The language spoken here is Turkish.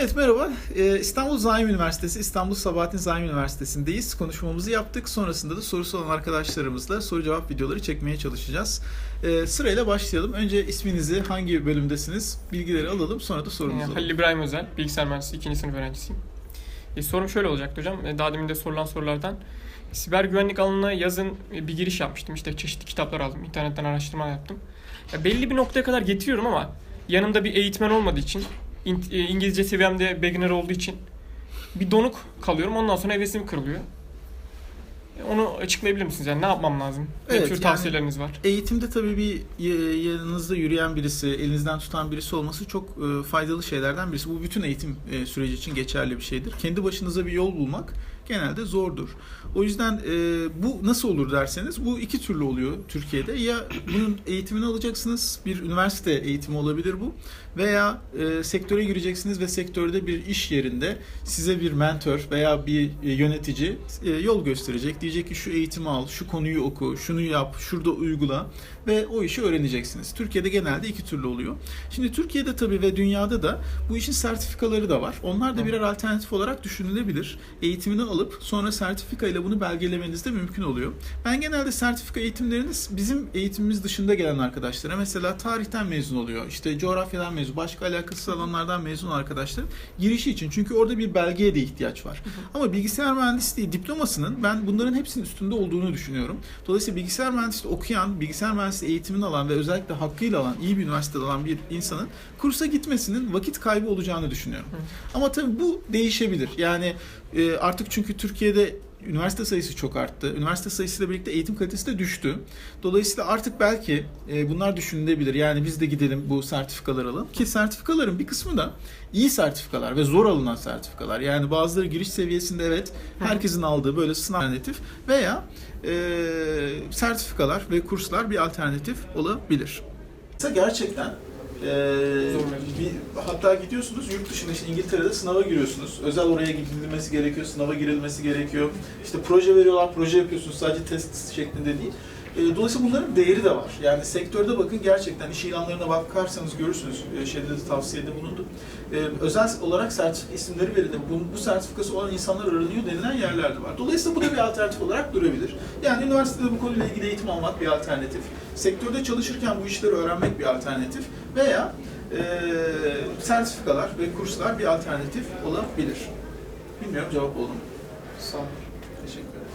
Evet merhaba. Ee, İstanbul Zaim Üniversitesi, İstanbul Sabahattin Zaim Üniversitesi'ndeyiz. Konuşmamızı yaptık. Sonrasında da sorusu olan arkadaşlarımızla soru cevap videoları çekmeye çalışacağız. Ee, sırayla başlayalım. Önce isminizi, hangi bölümdesiniz, bilgileri alalım. Sonra da sorumuzu Ee, alalım. Halil İbrahim Özel, bilgisayar mühendisliği 2. sınıf öğrencisiyim. E, sorum şöyle olacaktı hocam. E, daha demin de sorulan sorulardan. Siber güvenlik alanına yazın e, bir giriş yapmıştım. İşte çeşitli kitaplar aldım. internetten araştırma yaptım. Ya, belli bir noktaya kadar getiriyorum ama yanımda bir eğitmen olmadığı için, e, İngilizce seviyemde beginner olduğu için bir donuk kalıyorum. Ondan sonra hevesim kırılıyor. Onu açıklayabilir misiniz? Yani ne yapmam lazım? Evet, ne tür yani- tavsiyeleriniz var? Eğitimde tabii bir yanınızda yürüyen birisi, elinizden tutan birisi olması çok e, faydalı şeylerden birisi. Bu bütün eğitim e, süreci için geçerli bir şeydir. Kendi başınıza bir yol bulmak genelde zordur. O yüzden e, bu nasıl olur derseniz bu iki türlü oluyor Türkiye'de. Ya bunun eğitimini alacaksınız, bir üniversite eğitimi olabilir bu. Veya sektöre gireceksiniz ve sektörde bir iş yerinde size bir mentor veya bir yönetici yol gösterecek. Diyecek ki şu eğitimi al, şu konuyu oku, şunu yap, şurada uygula ve o işi öğreneceksiniz. Türkiye'de genelde iki türlü oluyor. Şimdi Türkiye'de tabii ve dünyada da bu işin sertifikaları da var. Onlar da birer alternatif olarak düşünülebilir. Eğitimini alıp sonra sertifika ile bunu belgelemeniz de mümkün oluyor. Ben genelde sertifika eğitimleriniz bizim eğitimimiz dışında gelen arkadaşlara mesela tarihten mezun oluyor. işte coğrafyadan mezun, başka alakasız alanlardan mezun arkadaşlar girişi için. Çünkü orada bir belgeye de ihtiyaç var. Ama bilgisayar mühendisliği diplomasının ben bunların hepsinin üstünde olduğunu düşünüyorum. Dolayısıyla bilgisayar mühendisliği okuyan, bilgisayar mühendisliği eğitimini alan ve özellikle hakkıyla alan, iyi bir üniversitede alan bir insanın kursa gitmesinin vakit kaybı olacağını düşünüyorum. Ama tabii bu değişebilir. Yani e, artık çünkü Türkiye'de üniversite sayısı çok arttı. Üniversite sayısıyla birlikte eğitim kalitesi de düştü. Dolayısıyla artık belki e, bunlar düşünülebilir. Yani biz de gidelim bu sertifikaları alalım. Ki sertifikaların bir kısmı da iyi sertifikalar ve zor alınan sertifikalar. Yani bazıları giriş seviyesinde evet herkesin aldığı böyle sınav alternatif veya e, sertifikalar ve kurslar bir alternatif olabilir. Gerçekten e, hatta gidiyorsunuz yurt dışında işte İngiltere'de sınava giriyorsunuz. Özel oraya gidilmesi gerekiyor, sınava girilmesi gerekiyor. İşte proje veriyorlar, proje yapıyorsunuz sadece test şeklinde değil. E, Dolayısıyla bunların değeri de var. Yani sektörde bakın gerçekten iş ilanlarına bakarsanız görürsünüz. E, Şeyde de tavsiyede bulundum. E, özel olarak sertifika isimleri verildi. Bu, bu sertifikası olan insanlar aranıyor denilen yerler de var. Dolayısıyla bu da bir alternatif olarak durabilir. Yani üniversitede bu konuyla ilgili eğitim almak bir alternatif. Sektörde çalışırken bu işleri öğrenmek bir alternatif. Veya e, sertifikalar ve kurslar bir alternatif olabilir. Bilmiyorum cevap oldu mu? Sağ olun. Teşekkür ederim.